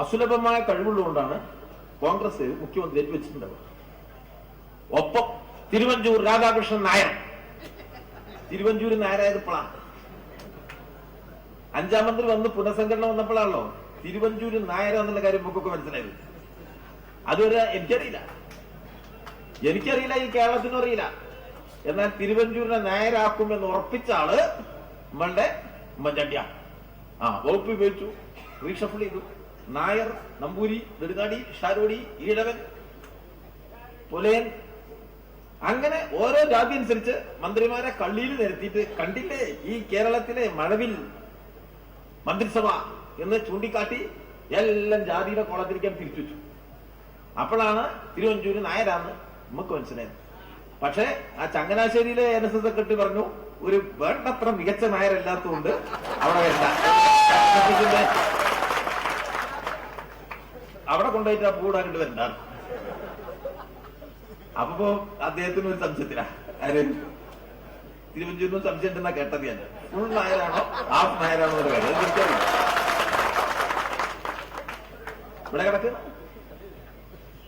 അസുലഭമായ കഴിവുള്ളതുകൊണ്ടാണ് കോൺഗ്രസ് മുഖ്യമന്ത്രിയായിട്ട് വെച്ചിട്ടുണ്ടാവുക ഒപ്പം തിരുവഞ്ചൂർ രാധാകൃഷ്ണൻ നായർ. തിരുവഞ്ചൂർ നായരായത് ഇപ്പോഴാണ് അഞ്ചാം മന്ത്രി വന്ന് പുനഃസംഘടന വന്നപ്പോഴാണല്ലോ തിരുവഞ്ചൂര് നായർ എന്നുള്ള കാര്യം നമുക്കൊക്കെ മനസ്സിലായത്. അതുവരെ എനിക്കറിയില്ല. എനിക്കറിയില്ല ഈ കേരളത്തിനും അറിയില്ല. എന്നാൽ തിരുവഞ്ചൂരിനെ നായരാക്കുമെന്ന് ഉറപ്പിച്ച ആൾ നമ്മളുടെ ഉമ്മൻചാണ്ടിയാണ്. ആ വകുപ്പ് ഉപയോഗിച്ചു റീഷഫിൾ ചെയ്തു. നായർ നമ്പൂരി നെടുങ്ങാടി ഷാരോടി ഈഴവൻ പുലയൻ അങ്ങനെ ഓരോ ജാതി അനുസരിച്ച് മന്ത്രിമാരെ കള്ളിയിൽ നിരത്തിയിട്ട് കണ്ടില്ലേ ഈ കേരളത്തിലെ മഴവിൽ മന്ത്രിസഭ എന്ന് ചൂണ്ടിക്കാട്ടി എല്ലാം ജാതിയുടെ കോളത്തിരിക്കാൻ തിരിച്ചു വെച്ചു. അപ്പോഴാണ് തിരുവഞ്ചൂര് നായരാന്ന് നമുക്ക് മനസ്സിലായത്. പക്ഷേ ആ ചങ്ങനാശ്ശേരിയിലെ എൻ എസ് എസ് സെക്രട്ടറി പറഞ്ഞു ഒരു വേണ്ടത്ര മികച്ച നായരല്ലാത്തതുകൊണ്ട് അവിടെ വേണ്ട. അവിടെ കൊണ്ടുപോയിട്ട് ആ പൂടാക്കിട്ട് വരണ്ട. അപ്പൊ അദ്ദേഹത്തിന് ഒരു സംശയത്തില. തിരുവഞ്ചൂരിനും സംശയം ഉണ്ടെന്നാ കേട്ടത് ഞാൻ. ഫുൾ നായരാണോ? ഹാഫ് നായരാണോ ഇവിടെ കിടക്കുന്ന